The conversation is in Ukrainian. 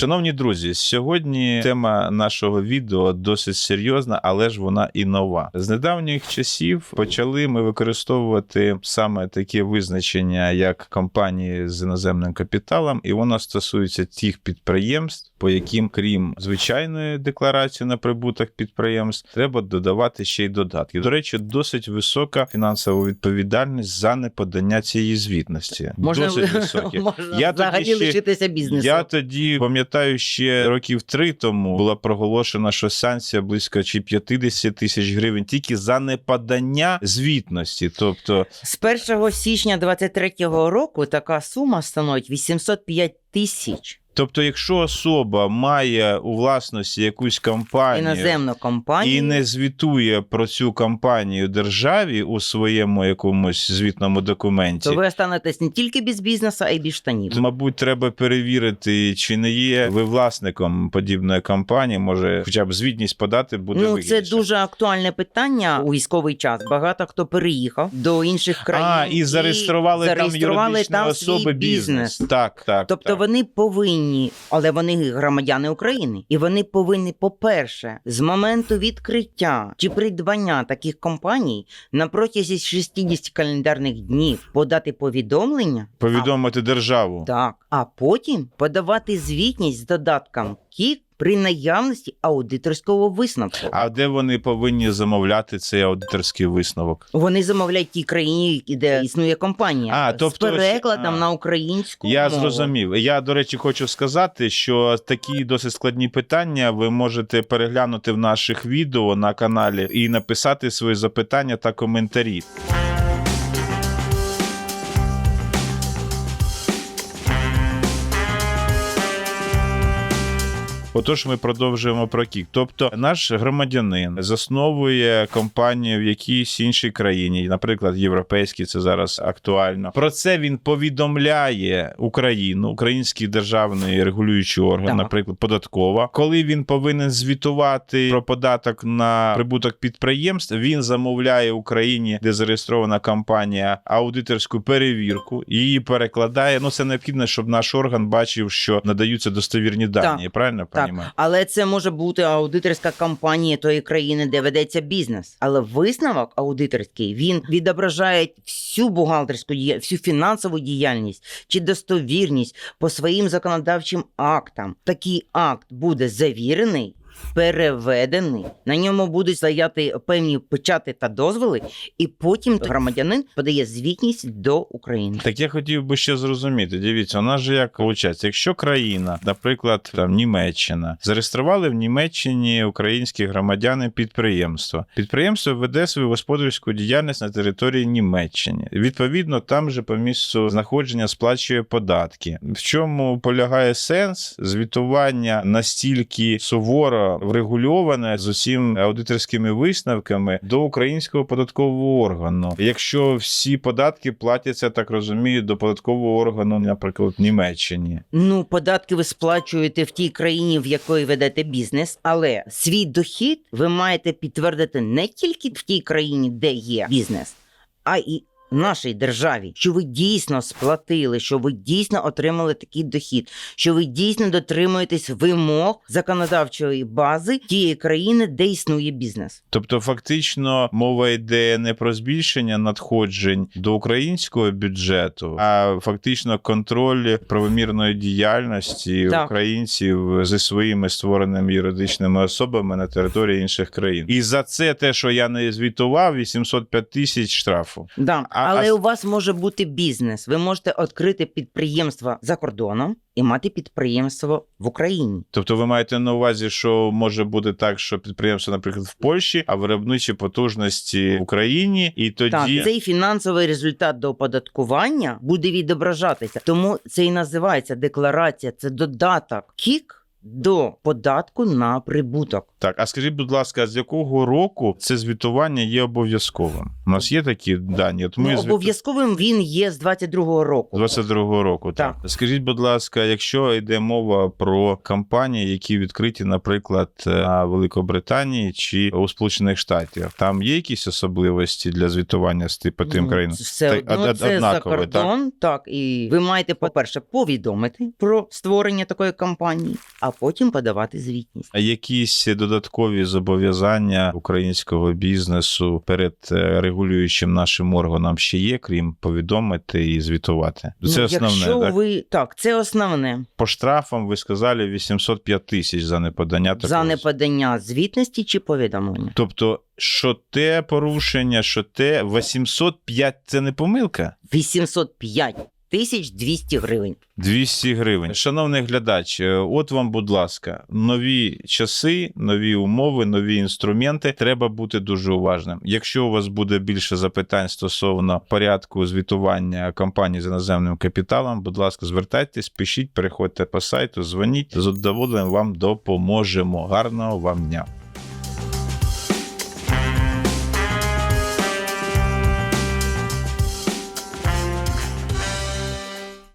Шановні друзі, сьогодні тема нашого відео досить серйозна, але ж вона і нова. З недавніх часів почали ми використовувати саме таке визначення як компанії з іноземним капіталом, і воно стосується тих підприємств, по яким, крім звичайної декларації на прибуток підприємств, треба додавати ще й додатки. До речі, досить висока фінансова відповідальність за неподання цієї звітності. Можна, досить високі. можна Я взагалі тоді ще- лишитися бізнесу. Я тоді пам'ятаю, ще років три тому була проголошена, що санкція близько чи 50 тисяч гривень тільки за неподання звітності. Тобто, З 1 січня 23-го року така сума становить 805 тисяч. Тобто, якщо особа має у власності якусь компанію Іноземну компанію. і не звітує про цю компанію державі у своєму якомусь звітному документі. то ви останетесь не тільки без бізнесу, а й без штанів. Мабуть, треба перевірити, чи не є ви власником подібної компанії. Може, хоча б звітність подати буде Ну, це дуже актуальне питання у військовий час. Багато хто переїхав до інших країн А, і зареєстрували, зареєстрували там юридичні там особи свій бізнес. бізнес. Так, так. Тобто так. вони повинні, але вони громадяни України, і вони повинні, по-перше, з моменту відкриття чи придбання таких компаній на протязі 60 календарних днів подати повідомлення. повідомити державу. Так, а потім подавати звітність з додатком КІК при наявності аудиторського висновку. А де вони повинні замовляти цей аудиторський висновок? Вони замовляють тій країні, де існує компанія, А, тобто з перекладом а. на українську Я мову. зрозумів. Я, до речі, хочу сказати, що такі досить складні питання ви можете переглянути в наших відео на каналі і написати свої запитання та коментарі. Отож, ми продовжуємо про кік. Тобто, наш громадянин засновує компанію в якійсь іншій країні, наприклад, європейській, це зараз актуально. Про це він повідомляє Україну, український державний регулюючий орган, Так. наприклад, податкова. Коли він повинен звітувати про податок на прибуток підприємств, він замовляє Україні, де зареєстрована компанія, аудиторську перевірку і її перекладає. Ну це необхідно, щоб наш орган бачив, що надаються достовірні дані. Правильно Так, але це може бути аудиторська компанія тої країни, де ведеться бізнес. Але висновок аудиторський він відображає всю бухгалтерську діяльність, всю фінансову діяльність чи достовірність по своїм законодавчим актам. Такий акт буде завірений. Переведений, на ньому будуть стояти певні печати та дозволи, і потім громадянин подає звітність до України. Так я хотів би ще зрозуміти. Дивіться, у нас же як виходить, якщо країна, наприклад, там Німеччина, зареєстрували в Німеччині українські громадяни підприємство. Підприємство веде свою господарську діяльність на території Німеччини. Відповідно, там же по місцю знаходження сплачує податки. В чому полягає сенс звітування настільки суворо врегульоване з усім аудиторськими висновками до українського податкового органу. Якщо всі податки платяться, так розумію, до податкового органу, наприклад, в Німеччині. Ну, податки ви сплачуєте в тій країні, в якої ведете бізнес, але свій дохід ви маєте підтвердити не тільки в тій країні, де є бізнес, а і нашій державі, що ви дійсно сплатили, що ви дійсно отримали такий дохід, що ви дійсно дотримуєтесь вимог законодавчої бази тієї країни, де існує бізнес. Тобто, фактично, мова йде не про збільшення надходжень до українського бюджету, а фактично контроль правомірної діяльності Так. українців зі своїми створеними юридичними особами на території інших країн. І за це те, що я не звітував, 805 тисяч штрафу. Да. Але а- у вас може бути бізнес. Ви можете відкрити підприємство за кордоном і мати підприємство в Україні. Тобто, ви маєте на увазі, що може бути так, що підприємство, наприклад, в Польщі, а виробничі потужності в Україні, і тоді Так, цей фінансовий результат до оподаткування буде відображатися. Тому це і називається декларація. Це додаток КІК до податку на прибуток. Так, а скажіть, будь ласка, з якого року це звітування є обов'язковим? У нас є такі дані. От ми Ну, звіт- обов'язковим він є з 22-го року. 22-го року. Так. Скажіть, будь ласка, якщо йде мова про компанії, які відкриті, наприклад, на Великобританії чи у Сполучених Штатах, там є якісь особливості для звітування з типу тим Ну, країнам? Все Так, одно од- це за однакове, кордон, так? і ви маєте, по-перше, повідомити про створення такої компанії, а потім подавати звітність. А якісь додаткові зобов'язання українського бізнесу перед е, регулюючим нашим органам ще є, крім повідомити і звітувати? Це ну, основне. якщо так? ви так, це основне По штрафам ви сказали 805 тисяч за неподання такого. за неподання звітності чи повідомлення. Тобто, що те порушення, що те 805 – це не помилка? 805 тисяч 200 гривень. 200 гривень. Шановний глядач, е, от вам, будь ласка, нові часи, нові умови, нові інструменти. Треба бути дуже уважним. Якщо у вас буде більше запитань стосовно порядку звітування компаній з іноземним капіталом, будь ласка, звертайтесь, пишіть, переходьте по сайту, дзвоніть. З задоволенням вам допоможемо. Гарного вам дня.